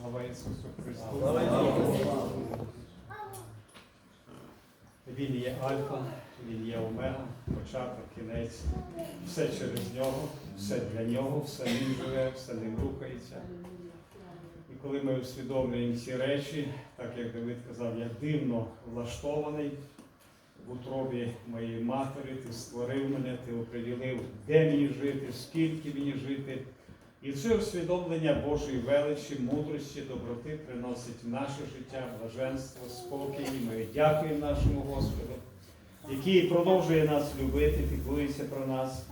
Слава Ісусу Христу! Слава Він є Альфа, Він є Омега, початок, кінець. Все через нього, все для нього, все ним живе, все ним рухається. І коли ми усвідомлюємо ці речі, так як Давид казав, я дивно влаштований в утробі моєї матері, ти створив мене, ти оприділив, де мені жити, скільки мені жити. І це усвідомлення Божої величі, мудрості, доброти приносить в наше життя блаженство, спокій. Ми дякуємо нашому Господу, який продовжує нас любити, піклується про нас.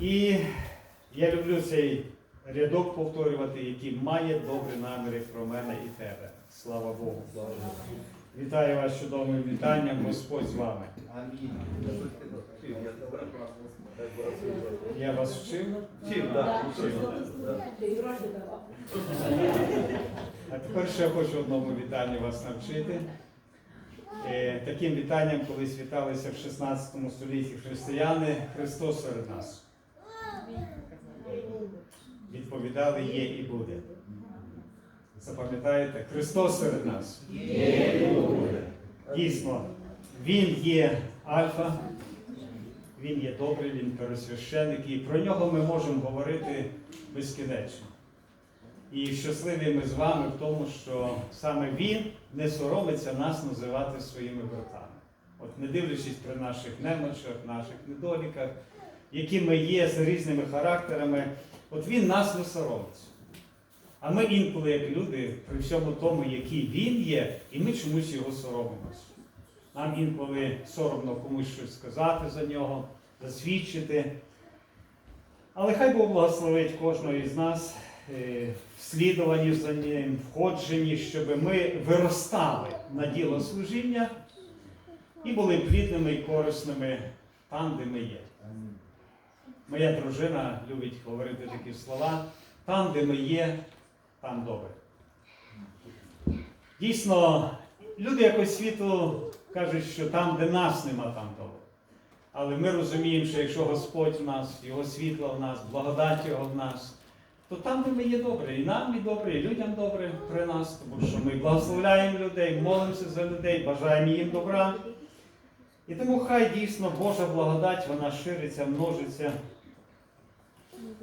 І я люблю цей рядок повторювати, який має добрі наміри про мене і тебе. Слава Богу. Вітаю вас чудовим вітанням, Господь з вами. Амінь. Я вас вчив. Вчив, так. А тепер ще хочу одному вітанню вас навчити. Е, Таким вітанням колись віталися в 16 столітті християни Христос серед нас. Відповідали є і буде. Запам'ятаєте? Христос серед нас. Є і буде. Дійсно, Він є Альфа, Він є добрий, Він пересвященик, і про нього ми можемо говорити безкінечно. І щасливі ми з вами в тому, що саме Він не соромиться нас називати своїми братами. От не дивлячись при наших немочах, наших недоліках, які ми є з різними характерами, от Він нас не соромиться. А ми інколи, як люди, при всьому тому, який він є, і ми чомусь його соромимося. Нам інколи соромно комусь щось сказати за нього, засвідчити. Але хай Бог благословить кожного із нас е, в слідуванні за ним, входженні, щоб ми виростали на діло служіння і були плідними і корисними там, де ми є. Моя дружина любить говорити такі слова. Там, де ми є, там добре. Дійсно, люди якось світу кажуть, що там, де нас нема, там добре. Але ми розуміємо, що якщо Господь в нас, Його світло в нас, благодать Його в нас, то там, де ми є добре, і нам і добре, і людям добре при нас, тому що ми благословляємо людей, молимося за людей, бажаємо їм добра. І тому хай дійсно Божа благодать, вона шириться, множиться.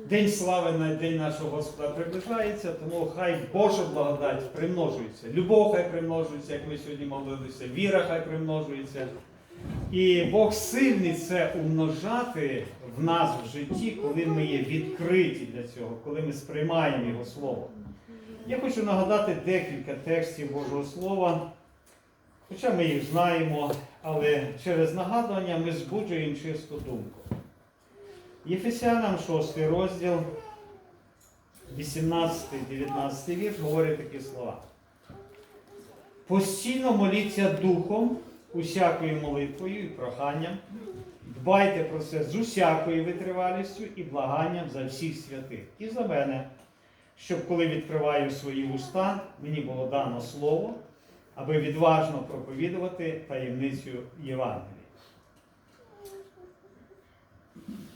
День слави на день нашого Господа приближається, тому хай Божа благодать примножується. Любов хай примножується, як ми сьогодні молилися, віра хай примножується. І Бог сильний це умножати в нас в житті, коли ми є відкриті для цього, коли ми сприймаємо Його Слово. Я хочу нагадати декілька текстів Божого Слова, хоча ми їх знаємо, але через нагадування ми збуджуємо чисту думку. Єфесянам 6 розділ, 18-19 вірш говорить такі слова. Постійно моліться духом, усякою молитвою і проханням. Дбайте про це з усякою витривалістю і благанням за всіх святих. І за мене, щоб коли відкриваю свої уста, мені було дано слово, аби відважно проповідувати таємницю Євангелія.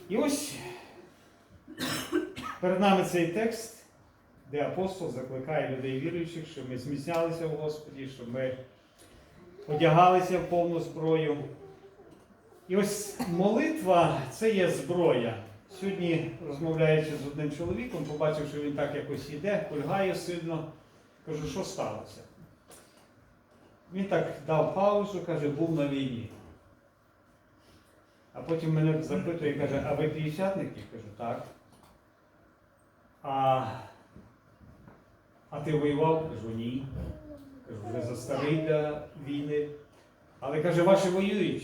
І ось перед нами цей текст, де апостол закликає людей віруючих, щоб ми зміцнялися в Господі, щоб ми одягалися в повну зброю. І ось молитва це є зброя. Сьогодні, розмовляючи з одним чоловіком, побачив, що він так якось іде, кульгає сильно. Кажу, що сталося? Він так дав паузу, каже, був на війні. Потім мене запитує, каже, а ви п'ятдесятники? Кажу, так. А, а ти воював? Кажу, ні. Кажу, вже застарий для війни. Але каже, ваші воюють.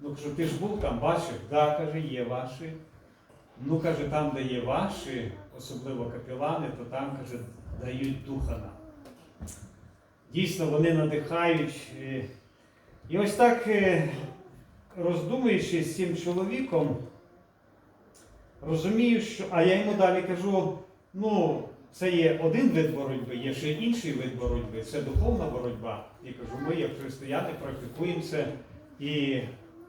Ну кажу, ти ж був там, бачив? Так, каже, є ваші. Ну, каже, там, де є ваші, особливо капелани, то там, каже, дають духа нам. Дійсно, вони надихають. е, І ось так, е, роздумуючи з цим чоловіком, розумію, що. А я йому далі кажу: ну, це є один вид боротьби, є ще інший вид боротьби, це духовна боротьба. І кажу, ми, як християни, практикуємо це і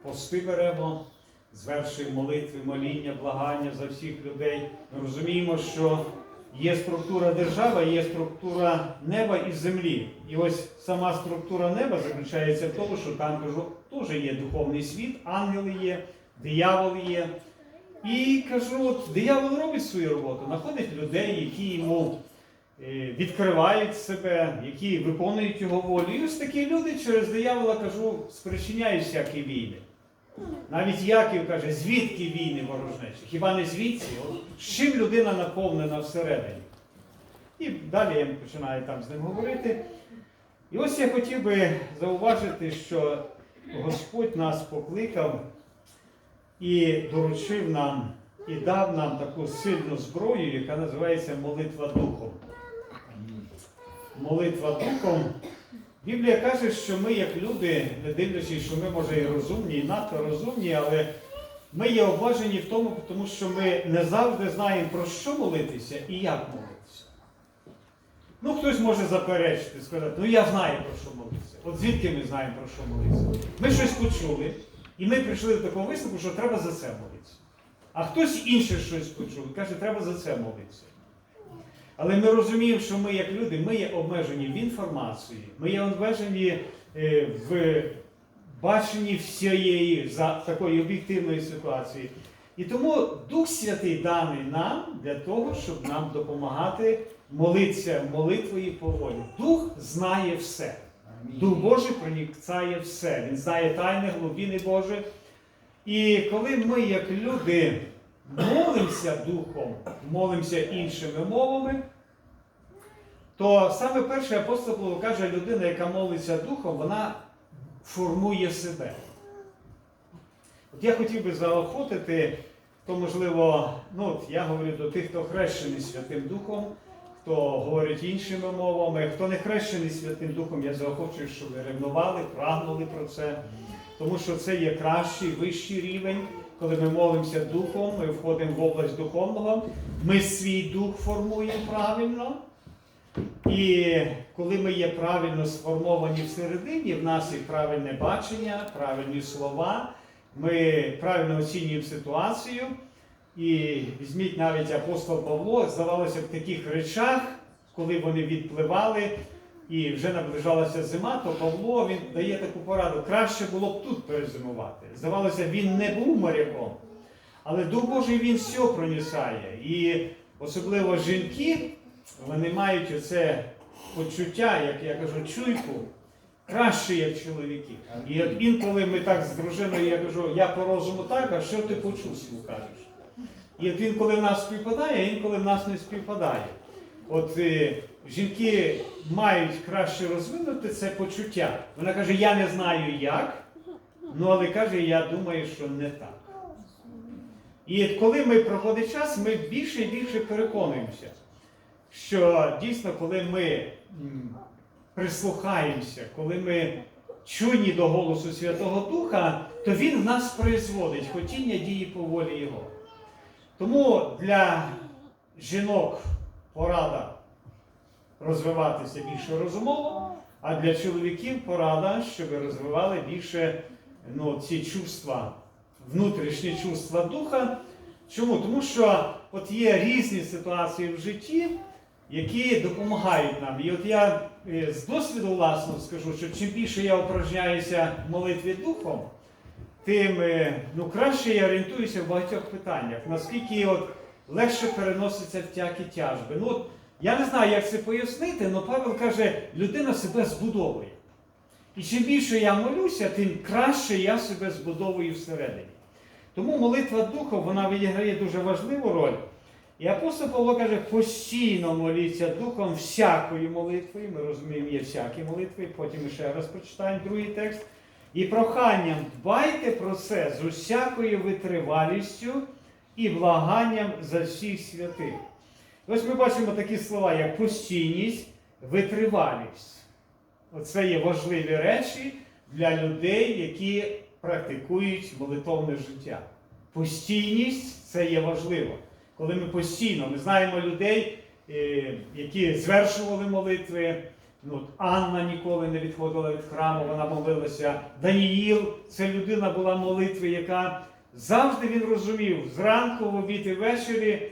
пости беремо, звершуємо молитви, моління, благання за всіх людей. Ми розуміємо, що Є структура держави, є структура неба і землі. І ось сама структура неба заключається в тому, що там кажу, теж є духовний світ, ангели є, диявол є. І кажу, от диявол робить свою роботу, знаходить людей, які йому е, відкривають себе, які виконують його волю. І ось такі люди через диявола кажу, спричиняють всякі війни. Навіть Яків каже, звідки війни ворожнечі? Хіба не звідси? З чим людина наповнена всередині? І далі я починаю там з ним говорити. І ось я хотів би зауважити, що Господь нас покликав і доручив нам, і дав нам таку сильну зброю, яка називається молитва Духом. Молитва Духом. Біблія каже, що ми, як люди, не дивлячись, що ми, може, і розумні, і надто розумні, але ми є обмежені в тому, тому що ми не завжди знаємо, про що молитися і як молитися. Ну, хтось може заперечити, сказати, ну я знаю, про що молитися. От звідки ми знаємо, про що молитися? Ми щось почули, і ми прийшли до такого висновку, що треба за це молитися. А хтось інше щось почув і каже, треба за це молитися. Але ми розуміємо, що ми, як люди, ми є обмежені в інформації, ми є обмежені е, в баченні всієї за такої об'єктивної ситуації. І тому Дух Святий даний нам для того, щоб нам допомагати молитися молитвою по волі. Дух знає все. Дух Божий проникає все. Він знає тайни, глибини Божі. І коли ми, як люди, молимося духом, молимося іншими мовами, то саме перше апостол Павло каже, людина, яка молиться духом, вона формує себе. От я хотів би заохотити, то можливо, ну от я говорю до тих, хто хрещений Святим Духом, хто говорить іншими мовами, хто не хрещений Святим Духом, я заохочую, щоб ви ревнували, прагнули про це. Тому що це є кращий, вищий рівень. Коли ми молимося духом, ми входимо в область духовного, ми свій дух формуємо правильно. І коли ми є правильно сформовані всередині, в нас є правильне бачення, правильні слова, ми правильно оцінюємо ситуацію. І візьміть навіть апостол Павло, здавалося, в таких речах, коли вони відпливали і вже наближалася зима, то Павло він дає таку пораду. Краще було б тут перезимувати. Здавалося, він не був моряком, але Дух Божий він все пронісає. І особливо жінки, вони мають оце почуття, як я кажу, чуйку, краще, як чоловіки. І от інколи ми так з дружиною, я кажу, я по розуму так, а що ти почувствував, кажеш? І от інколи в нас співпадає, а інколи в нас не співпадає. От е, жінки мають краще розвинути це почуття. Вона каже, я не знаю як, ну але каже, я думаю, що не так. І коли ми проходить час, ми більше і більше переконуємося, що дійсно, коли ми прислухаємося, коли ми чуйні до голосу Святого Духа, то Він в нас производить хотіння дії по волі Його. Тому для жінок порада розвиватися більше розумово, а для чоловіків порада, щоб розвивали більше ну, ці чувства, внутрішні чувства духа. Чому? Тому що от є різні ситуації в житті, які допомагають нам. І от я е, з досвіду власного скажу, що чим більше я упражняюся в молитві духом, тим е, ну, краще я орієнтуюся в багатьох питаннях. Наскільки от легше переноситься втяки тяжби. Ну, от, я не знаю, як це пояснити, але Павел каже, людина себе збудовує. І чим більше я молюся, тим краще я себе збудовую всередині. Тому молитва Духа вона відіграє дуже важливу роль. І апостол Павло каже, постійно моліться Духом всякою молитвою. Ми розуміємо, є всякі молитви, потім ще раз прочитаємо другий текст. І проханням дбайте про це з усякою витривалістю і благанням за всіх святих. Ось ми бачимо такі слова, як постійність, витривалість. Оце є важливі речі для людей, які практикують молитовне життя. Постійність це є важливо. Коли ми постійно, ми знаємо людей, е, які звершували молитви. Ну, Анна ніколи не відходила від храму, вона молилася. Даніїл це людина була молитви, яка завжди він розумів, зранку, в обід і ввечері,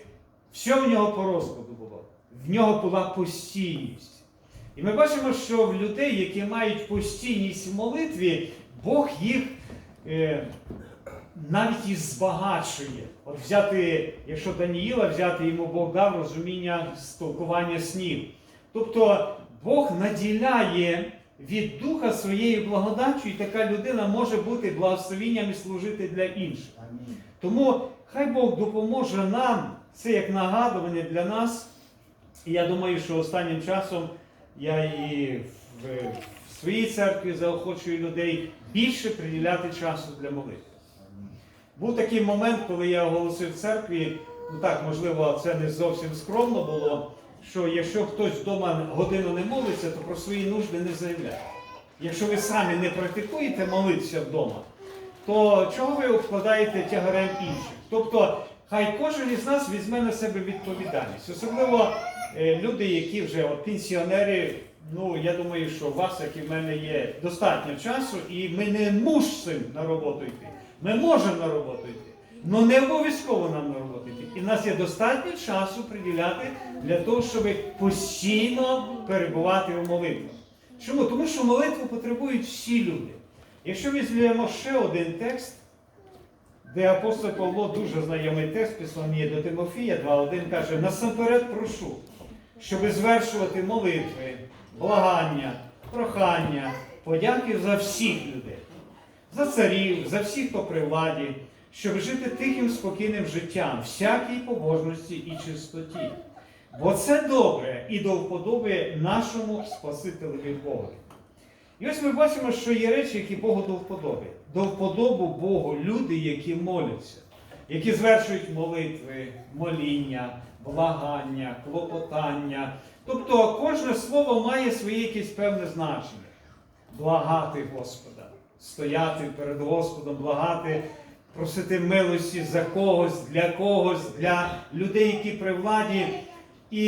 все в нього по розкладу було. в нього була постійність. І ми бачимо, що в людей, які мають постійність в молитві, Бог їх е, навіть і збагачує. От взяти, якщо Даніїла взяти, йому Бог дав розуміння спілкування снів. Тобто Бог наділяє від духа своєю благодаттю, і така людина може бути благословінням і служити для інших. Амінь. Тому хай Бог допоможе нам, це як нагадування для нас. І я думаю, що останнім часом я і в, в своїй церкві заохочую людей більше приділяти часу для молитви. Був такий момент, коли я оголосив в церкві, ну так, можливо, це не зовсім скромно було, що якщо хтось вдома годину не молиться, то про свої нужди не заявляє. Якщо ви самі не практикуєте молитися вдома, то чого ви обкладаєте тягарем інших? Тобто, хай кожен із нас візьме на себе відповідальність. Особливо е, люди, які вже от, пенсіонери, ну я думаю, що у вас, як і в мене, є достатньо часу, і ми не мусимо на роботу йти. Ми можемо на роботу йти. але не обов'язково нам на роботу йти. І в нас є достатньо часу приділяти для того, щоб постійно перебувати у молитвах. Чому? Тому що молитву потребують всі люди. Якщо візьмемо ще один текст, де апостол Павло дуже знайомий текст Післання до Тимофія 2.1 каже, насамперед прошу, щоби звершувати молитви, благання, прохання, подяки за всіх людей, за царів, за всіх, хто при владі, щоб жити тихим, спокійним життям, всякій побожності і чистоті. Бо це добре і до вподоби нашому Спасителеві Богу. І ось ми бачимо, що є речі, які Богу до вподоби. До вподобу Богу люди, які моляться, які звершують молитви, моління, благання, клопотання. Тобто кожне слово має своє якесь певне значення. Благати Господа, стояти перед Господом, благати, просити милості за когось, для когось, для людей, які при владі. І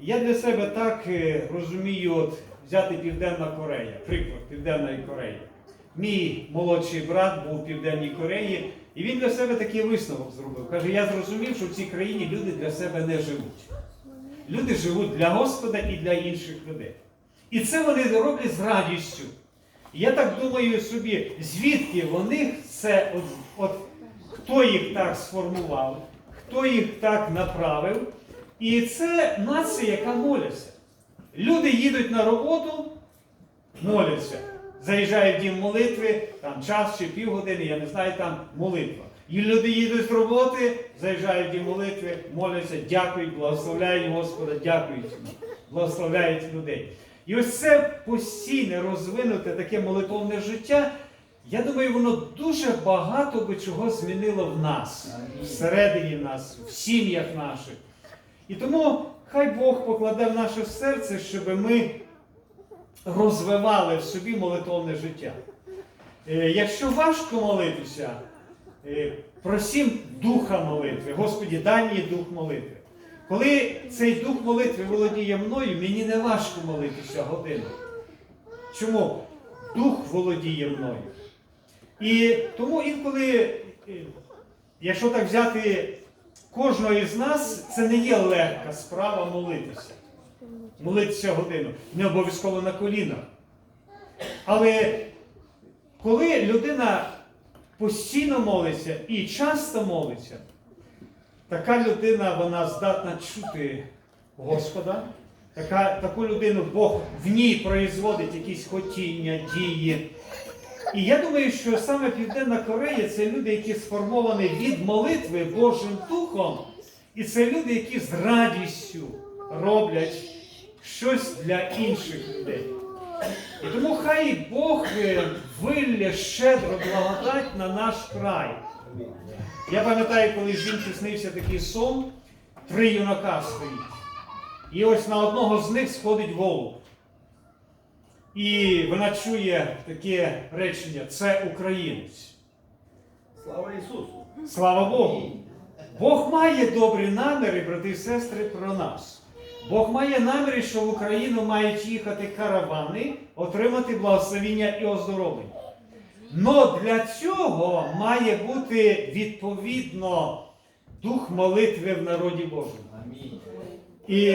я для себе так е, розумію, от взяти Південна Корея, приклад Південної Кореї. Мій молодший брат був у Південній Кореї, і він для себе такий висновок зробив. Каже, я зрозумів, що в цій країні люди для себе не живуть. Люди живуть для Господа і для інших людей. І це вони роблять з радістю. Я так думаю собі, звідки вони це, от, от хто їх так сформував, хто їх так направив. І це нація, яка моляться. Люди їдуть на роботу, моляться. Заїжджають в дім молитви, там час чи півгодини, я не знаю, там молитва. І люди їдуть з роботи, заїжджають в дім молитви, моляться, дякують, благословляють Господа, дякують благословляють людей. І ось це постійне розвинуте таке молитовне життя. Я думаю, воно дуже багато би чого змінило в нас, всередині нас, в сім'ях наших. І тому хай Бог покладе в наше серце, щоб ми розвивали в собі молитовне життя. Е, Якщо важко молитися, е, просім духа молитви. Господі, дай мені дух молитви. Коли цей дух молитви володіє мною, мені не важко молитися годину. Чому? Дух володіє мною. І тому інколи, е, якщо так взяти кожного із нас, це не є легка справа молитися. Молитися годину. Не обов'язково на колінах. Але коли людина постійно молиться і часто молиться, така людина вона здатна чути Господа. Така, таку людину Бог в ній производить якісь хотіння, дії. І я думаю, що саме Південна Корея це люди, які сформовані від молитви Божим Духом. І це люди, які з радістю роблять щось для інших людей. І тому хай Бог е, вилє щедро благодать на наш край. Я пам'ятаю, коли жінці снився такий сон, три юнака стоїть. І ось на одного з них сходить голуб. І вона чує таке речення: це українець. Слава Ісусу! Слава Богу! Бог має добрі наміри, брати і сестри, про нас. Бог має наміри, що в Україну мають їхати каравани, отримати благословіння і оздоровлення. Но для цього має бути відповідно дух молитви в народі Божому. Амінь. І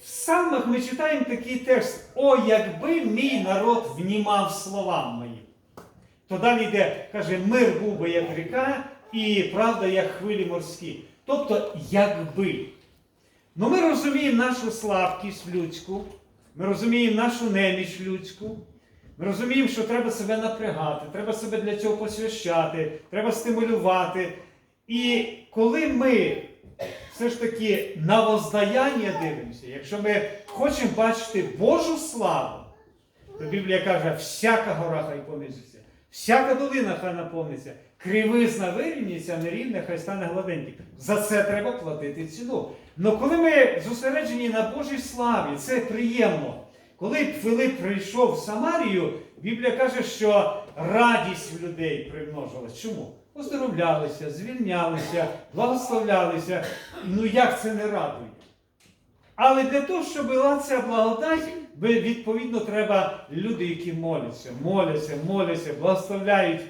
в псалмах ми читаємо такий текст: О, якби мій народ внімав словам моїм. То далі йде, каже, мир був би як ріка, і правда, як хвилі морські. Тобто, якби. Ну ми розуміємо нашу слабкість людську, ми розуміємо нашу неміч людську. Ми розуміємо, що треба себе напрягати, треба себе для цього посвящати, треба стимулювати. І коли ми все ж таки на воздаяння дивимося, якщо ми хочемо бачити Божу славу, то Біблія каже, всяка гора хай понизиться, всяка долина хай наповниться, кривизна вирівняться, а нерівне хай стане гладеньким. За це треба платити ціну. Но коли ми зосереджені на Божій славі, це приємно. Коли Филип прийшов в Самарію, Біблія каже, що радість в людей примножилась. Чому? Оздоровлялися, звільнялися, благословлялися. Ну як це не радує? Але для того, щоб була ця благодать, би, відповідно треба люди, які моляться, моляться, моляться, благословляють.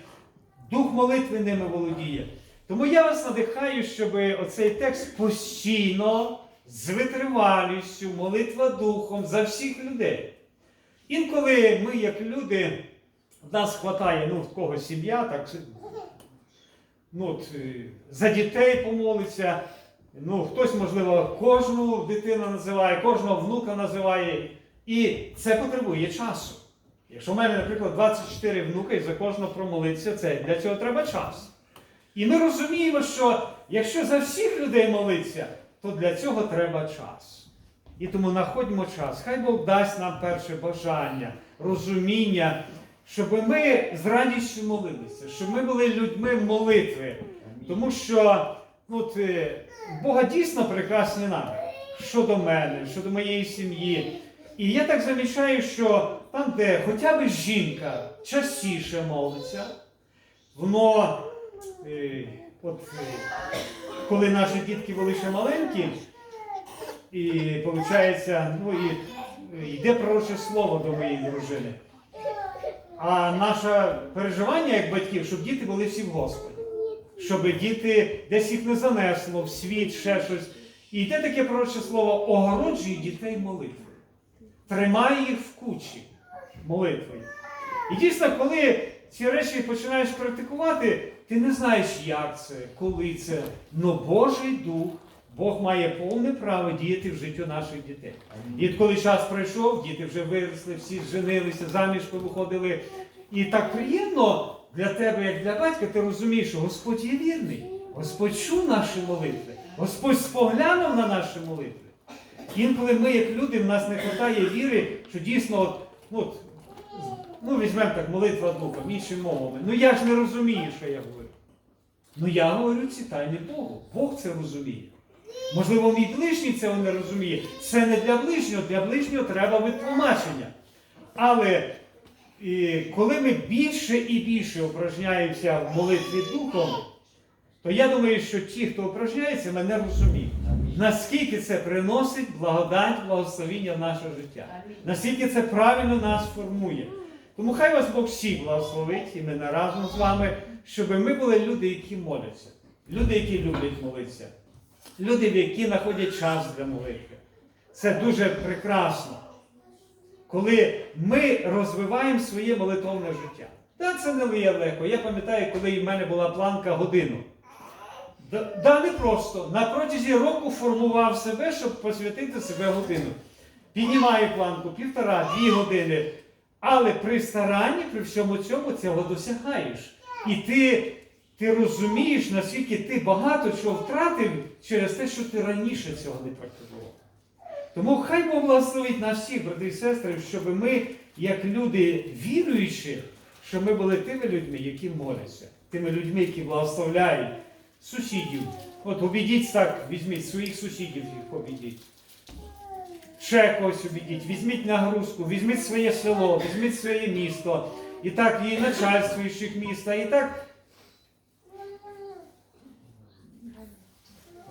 Дух молитви ними володіє. Тому я вас надихаю, щоб оцей текст постійно, з витривалістю, молитва духом за всіх людей. Інколи ми, як люди, в нас хватає, ну, в кого сім'я, так ну, е, за дітей помолиться. Ну, хтось, можливо, кожну дитину називає, кожного внука називає. І це потребує часу. Якщо в мене, наприклад, 24 внука і за кожного промолитися, це для цього треба час. І ми розуміємо, що якщо за всіх людей молитися, то для цього треба час. І тому знаходимо час. Хай Бог дасть нам перше бажання, розуміння, щоб ми з радістю молилися, щоб ми були людьми молитви. Тому що ну, е, Бога дійсно прекрасні наміри щодо мене, щодо моєї сім'ї. І я так замічаю, що там, де хоча б жінка частіше молиться, воно, е, от, е, коли наші дітки були ще маленькі, і виходить, ну і е, йде пророче слово до моєї дружини. А наше переживання як батьків, щоб діти були всі в Господі. Щоб діти десь їх не занесло в світ, ще щось. І йде таке пророче слово огороджує дітей молитвою. Тримай їх в кучі молитвою. І дійсно, коли ці речі починаєш практикувати, ти не знаєш, як це, коли це. Но Божий Дух, Бог має повне право діяти в життю наших дітей. І от коли час пройшов, діти вже виросли, всі женилися, заміж виходили. І так приємно для тебе, як для батька, ти розумієш, що Господь є вірний. Господь чув наші молитви, Господь споглянув на наші молитви. Інколи ми, як люди, в нас не вистачає віри, що дійсно, от, ну, от, ну візьмемо так, молитва духом, іншими мовами. Ну я ж не розумію, що я говорю. Ну я говорю ці тайни Богу. Бог це розуміє. Можливо, мій ближній цього не розуміє. Це не для ближнього, для ближнього треба витлумачення. Але і, коли ми більше і більше упражняємося в молитві духом, то я думаю, що ті, хто упражняється, мене розуміють. Наскільки це приносить благодать, благословіння в наше життя. Наскільки це правильно нас формує. Тому хай вас Бог всіх благословить, і ми не разом з вами, щоб ми були люди, які моляться, люди, які люблять молитися, люди, які знаходять час для молитви. Це дуже прекрасно, коли ми розвиваємо своє молитовне життя. Та це не є легко. Я пам'ятаю, коли в мене була планка годину. Да, не просто. На протязі року формував себе, щоб посвятити себе годину. Піднімаю планку півтора-дві години. Але при старанні, при всьому цьому цього досягаєш. І ти, ти розумієш, наскільки ти багато чого втратив через те, що ти раніше цього не практикував. Тому хай Бог благословить нас всіх, брати і сестри, щоб ми, як люди віруючі, щоб ми були тими людьми, які моляться, тими людьми, які благословляють сусідів. От обійдіть так, візьміть своїх сусідів, обійдіть. Ще когось обійдіть, візьміть нагрузку, візьміть своє село, візьміть своє місто, і так і начальствуючих міста, і так.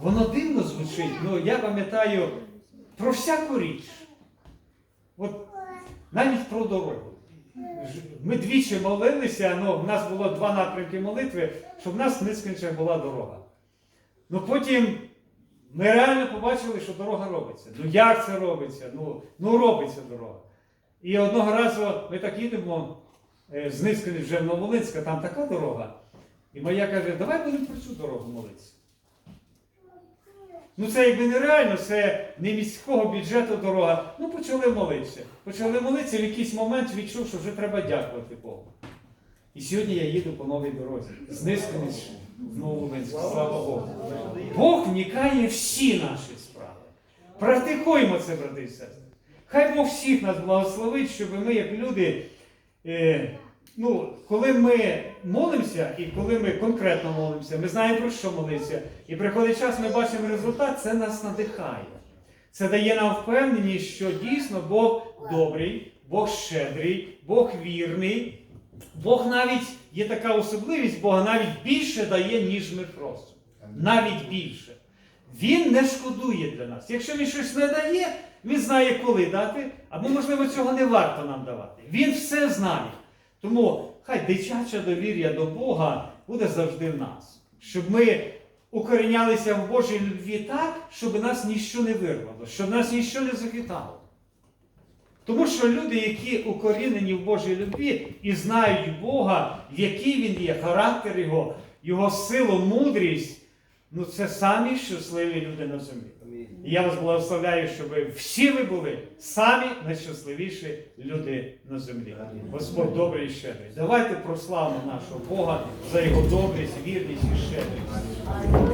Воно дивно звучить, але я пам'ятаю про всяку річ. От навіть про дорогу. Ми двічі молилися, ну, в нас було два напрямки молитви, щоб в нас нескінче була дорога. Ну потім Ми реально побачили, що дорога робиться. Ну як це робиться? Ну, ну робиться дорога. І одного разу ми так їдемо е, з Низької вже в Новолинська, там така дорога. І моя каже, давай будемо про цю дорогу молитися. Ну це якби нереально, це не міського бюджету дорога. Ну почали молитися. Почали молитися, в якийсь момент відчув, що вже треба дякувати Богу. І сьогодні я їду по новій дорозі. З Низької в Новолинськ. Слава Богу. Бог вникає всі наші справи. Практикуємо це, брати і сестри. Хай Бог всіх нас благословить, щоб ми, як люди, е, ну, коли ми молимося і коли ми конкретно молимося, ми знаємо про що молитися, і приходить час, ми бачимо результат, це нас надихає. Це дає нам впевненість, що дійсно Бог добрий, Бог щедрий, Бог вірний. Бог навіть є така особливість, Бога навіть більше дає, ніж ми просимо. Навіть більше. Він не шкодує для нас. Якщо він щось не дає, він знає, коли дати, або, можливо, цього не варто нам давати. Він все знає. Тому хай дитяче довір'я до Бога буде завжди в нас. Щоб ми укорінялися в Божій любві так, щоб нас ніщо не вирвало, щоб нас ніщо не захитало. Тому що люди, які укорінені в Божій любві і знають Бога, який Він є, характер Його, Його силу, мудрість, ну це самі щасливі люди на землі. І я вас благословляю, щоб всі ви були самі найщасливіші люди на землі. Господь добрий і щедрий. Давайте прославимо нашого Бога за його добрість, вірність і щедрість.